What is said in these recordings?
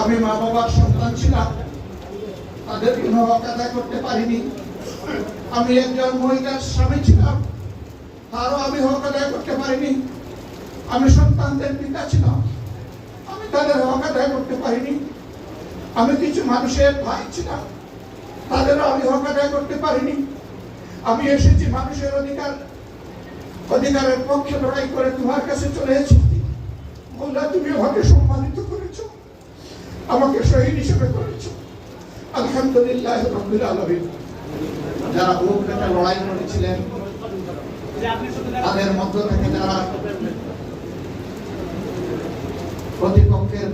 আমি মা বাবার সন্তান ছিলাম। তাদের কোনো হক করতে পারিনি। আমি একজন মহিলার স্বামী ছিলাম। তারও আমি হক আদায় করতে পারিনি। আমি সন্তানদের পিতা ছিলাম। আমি তাদের হক আদায় করতে পারিনি। আমি কিছু মানুষের ভাই ছিলাম। তাদেরও আমি হক আদায় করতে পারিনি। আমি এসেছি মানুষের অধিকার, অধিকারের পক্ষে লড়াই করে তোমার কাছে চলে এসেছি। আমাকে শহীদ হিসেবে করেছ। আলহামদুলিল্লাহ রবিল আলমিন। যারা বুক লড়াই করেছিলেন, তাদের মধ্য থেকে যারা প্রতিপক্ষের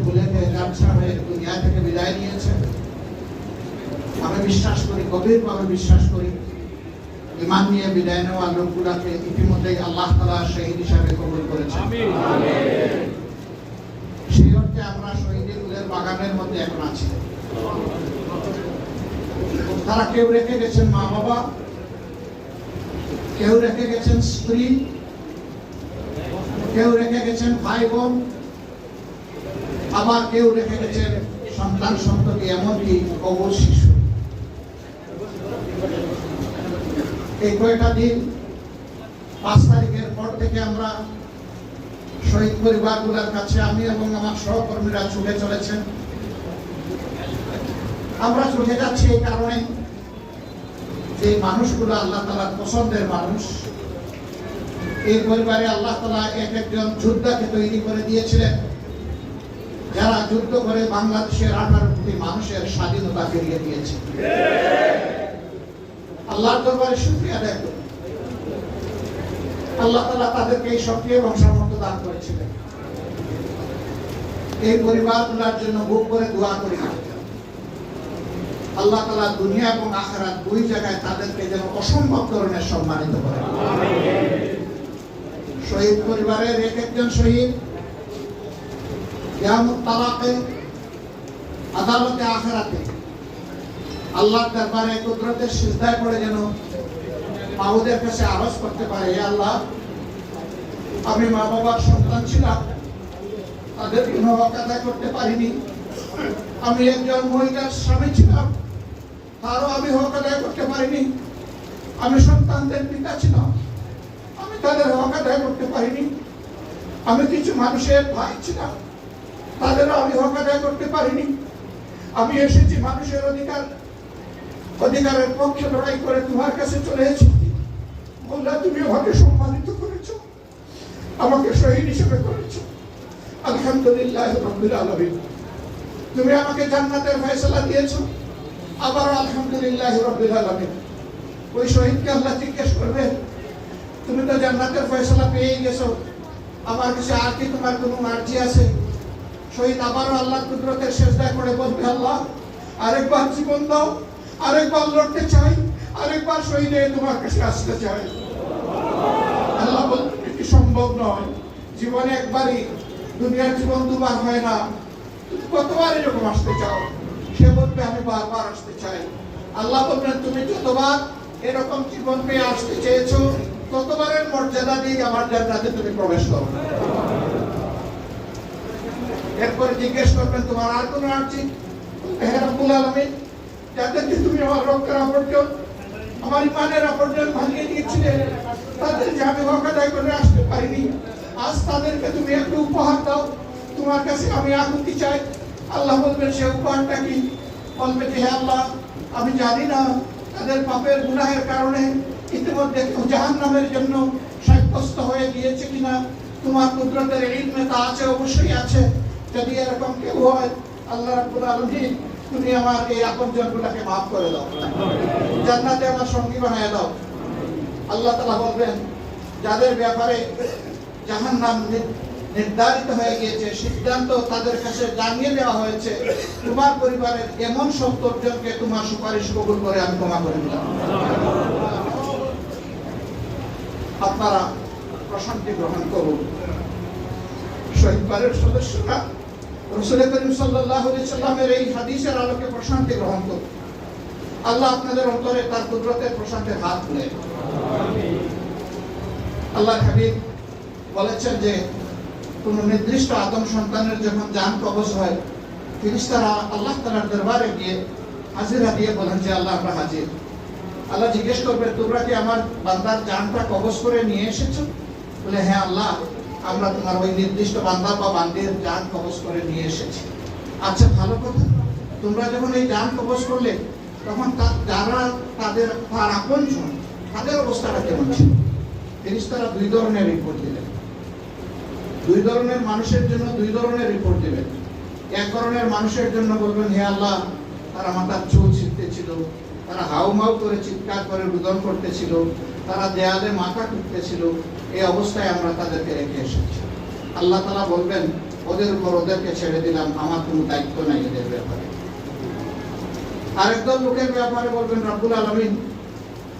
ব্যবসা হয়ে দুনিয়া থেকে বিদায় নিয়েছে, আমি বিশ্বাস করি, গভীরভাবে বিশ্বাস করি, ইমান নিয়ে বিদায় নেওয়া লোকগুলাকে ইতিমধ্যেই আল্লাহ তালা শহীদ হিসাবে কবুল করেছেন। সেই আমরা শহীদের ফুলের বাগানের মধ্যে এখন আছি। তারা কেউ রেখে গেছেন মা বাবা, কেউ রেখে গেছেন স্ত্রী, কেউ রেখে গেছেন ভাই বোন, আবার কেউ রেখে গেছেন সন্তান সন্ততি, এমনকি অবশ শিশু। এই কয়টা দিন, পাঁচ তারিখের পর থেকে আমরা শহীদ পরিবারগুলোর কাছে আমি এবং আমার সহকর্মীরা ছুটে চলেছেন। আমরা ছুটে যাচ্ছি এই কারণে যে মানুষগুলো আল্লাহ তালার পছন্দের মানুষ। এই পরিবারে আল্লাহ তালা এক একজন যোদ্ধাকে তৈরি করে দিয়েছিলেন। যারা যুদ্ধ করে বাংলাদেশের আঠারো কোটি মানুষের স্বাধীনতা ফিরিয়ে দিয়েছে। আল্লাহর দরবারে শুক্রিয়া করি। আল্লাহ তালা তাদেরকে এই শক্তি এবং দান করেছিলেন। এই পরিবারগুলোর জন্য বুক করে দোয়া করি আল্লাহ তালা দুনিয়া এবং আখরাত দুই জায়গায় তাদেরকে যেন অসম্ভব ধরনের সম্মানিত করে। শহীদ পরিবারের এক একজন শহীদ তালাকে, আদালতে, আখরাতে। আল্লাহর দরবারে কুদরতের সিজদায় পড়ে যেন মাহুদের কাছে আরজ করতে পারে আল্লাহ আমি মা বাবার সন্তান ছিলাম। তাদের কোনো করতে পারিনি। আমি একজন মহিলার স্বামী ছিলাম। তারও আমি হক আদায় করতে পারিনি। আমি সন্তানদের পিতা ছিলাম। আমি তাদের হক আদায় করতে পারিনি। আমি কিছু মানুষের ভাই ছিলাম। তাদেরও আমি হক আদায় করতে পারিনি। আমি এসেছি মানুষের অধিকার, অধিকারের পক্ষে লড়াই করে তোমার কাছে চলে এসেছি। মোল্লা তুমি আমাকে সম্মানিত করেছ আমাকে শহীদ হিসেবে করেছ। আলহামদুলিল্লাহ রব্বিল আলামিন। তুমি আমাকে জান্নাতের ফয়সালা দিয়েছ। আবার আলহামদুলিল্লাহ রব্বিল আলামিন। ওই শহীদকে আল্লাহ জিজ্ঞেস করবে, তুমি তো জান্নাতের ফয়সালা পেয়ে গেছো। আমার কাছে আর কি তোমার কোনো মার্জি আছে? শহীদ আবারও আল্লাহ কুদরতের শেষদায় করে বলবে, আল্লাহ, আরেকবার জীবন দাও, আরেকবার লড়তে চাই, আরেকবার শহীদ তোমার কাছে আসতে চাই। আল্লাহ এটি সম্ভব নয়। জীবনে একবারই দুনিয়ার জীবন দুবার হয় না। তুমি কতবার এরকম আসতে চাও? সে বলবে, আমি বারবার আসতে চাই। আল্লাহ বলবেন, তুমি যতবার এরকম জীবন পেয়ে আসতে চেয়েছো, ততবারের মর্যাদা দিয়ে আমার জান্নাতে তুমি প্রবেশ করো। এরপরে জিজ্ঞেস করবেন, তোমার আর কোনো আর্জি? হ্যাঁ রব্বুল আলামিন, যাদেরকে তুমি আমার রক্তের আবর্জন আমার ইমানের আবর্জন ভাঙিয়ে দিয়েছিলে তাদেরকে আমি হক আদায় করে আসতে পারিনি, আজ তাদেরকে তুমি একটু উপহার দাও। তোমার কাছে আমি আকুতি চাই। আল্লাহ বলবেন, সে উপহারটা কি? বলবে যে আল্লাহ, আমি জানি না, তাদের পাপের গুনাহের কারণে ইতিমধ্যে কেউ জাহান নামের জন্য সাব্যস্ত হয়ে গিয়েছে কিনা, তোমার কুদরতের ইলমে তা আছে, অবশ্যই আছে। যদি এরকম কেউ হয়, আল্লাহ রাব্বুল আলামিন তুমি আমার এই আপনজনগুলোকে মাফ করে দাও। জান্নাতে আমার সঙ্গী বানিয়ে দাও। আল্লাহ তাআলা বলবেন, যাদের ব্যাপারে জাহান্নাম নি- নির্ধারিত হয়ে গিয়েছে, সিদ্ধান্ত তাদের কাছে জানিয়ে দেওয়া হয়েছে, তোমার পরিবারের এমন সত্তর জনকে তোমার সুপারিশ কবুল করে আমি ক্ষমা করে দিলাম। আপনারা প্রশান্তি গ্রহণ করুন। শহীদ সদস্যরা রসুল করিম সাল্লাহ সাল্লামের এই হাদিসের আলোকে প্রশান্তি গ্রহণ করুন। আল্লাহ আপনাদের অন্তরে তার কুদরতের প্রশান্তের হাত আল্লাহ হাবিব বলেছেন যে, কোন নির্দিষ্ট আদম সন্তানের যখন যান কবজ হয়, ফিরিস্তারা আল্লাহ তালার দরবারে গিয়ে হাজিরা দিয়ে বলেন যে, আল্লাহ, আমরা হাজির। আল্লাহ জিজ্ঞেস করবে, তোমরা কি আমার বান্দার জানটা কবজ করে নিয়ে এসেছ? বলে হ্যাঁ আল্লাহ। আমরা তোমার ওই নির্দিষ্ট বান্দা বা বান্দির জান কবজ করে নিয়ে এসেছি। আচ্ছা ভালো কথা। তোমরা যখন এই জান কবজ করলে, তখন যারা তাদের তার আপন তাদের অবস্থাটা কেমন ছিল? ফেরিস্তারা দুই ধরনের রিপোর্ট দিলেন। দুই ধরনের মানুষের জন্য দুই ধরনের রিপোর্ট দিবেন এক ধরনের মানুষের জন্য বলবেন, হে আল্লাহ, তারা মাথার চুল ছিটতেছিল তারা হাউমাউ করে চিৎকার করে রুদন করতেছিল, তারা দেয়ালে মাথা টুকতেছিল এই অবস্থায় আমরা তাদেরকে রেখে এসেছি। আল্লাহ তালা বলবেন, ওদের উপর ওদেরকে ছেড়ে দিলাম, আমার কোনো দায়িত্ব নাই এদের ব্যাপারে। আরেকদল লোকের ব্যাপারে বলবেন, রাব্বুল আলমিন,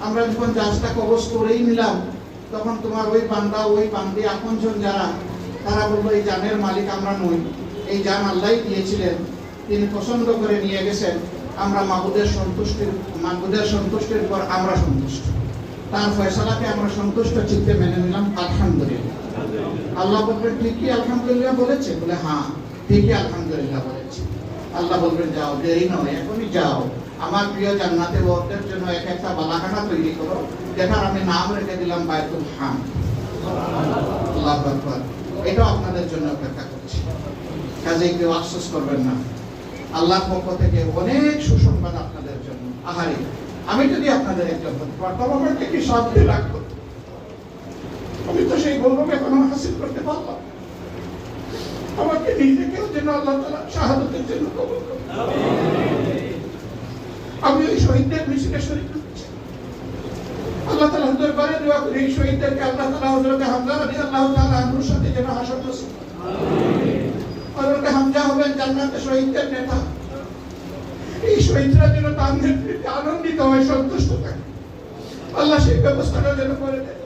আমরা যখন জাহাজটা কবজ করেই নিলাম, তখন তোমার ওই পান্ডা ওই বান্দি আপনজন যারা, তারা বলল, এই জানের মালিক আমরা নই। এই জান আল্লাহ দিয়েছিলেন, তিনি পছন্দ করে নিয়ে গেছেন। আমরা মাহুদের সন্তুষ্টির মাহুদের সন্তুষ্টির পর আমরা সন্তুষ্ট। তার ফয়সালাকে আমরা সন্তুষ্ট চিত্তে মেনে নিলাম, আলহামদুলিল্লাহ। আল্লাহ বলবেন ঠিকই আলহামদুলিল্লাহ বলেছে? বলে হ্যাঁ ঠিকই আলহামদুলিল্লাহ বলেছে। আল্লাহ বলবেন, যাও, দেরি নয়, এখনই যাও। আমার প্রিয় জান্নাতে ওদের জন্য এক একটা বালাখানা তৈরি করো। যেটার আমি নাম রেখে দিলাম বায়তুল হাম। আল্লাহ এটাও আপনাদের জন্য অপেক্ষা করছি। কাজে কেউ আফসোস করবেন না। আল্লাহর পক্ষ থেকে অনেক সুসংবাদ আপনাদের জন্য। আহারি, আমি যদি আপনাদের কি লাগতো। আমি তো সেই গৌরব এখনও হাসিল করতে পারলাম আমাকে নিজেকেও যেন আল্লাহ তালা শাহাদতের জন্য আমি ওই শহীদদের মিছিলে শরীর আল্লাহ তালা দরবারে দোয়া এই শহীদদেরকে আল্লাহ তালা রাদি আল্লাহ তালা আনুর সাথে যেন হাসর জান্নাতে শহীদদের নেতা। এই শহীদরা যেন নেতৃত্বে আনন্দিত হয়, সন্তুষ্ট থাকে। আল্লাহ সেই ব্যবস্থাটা যেন করে দেয়।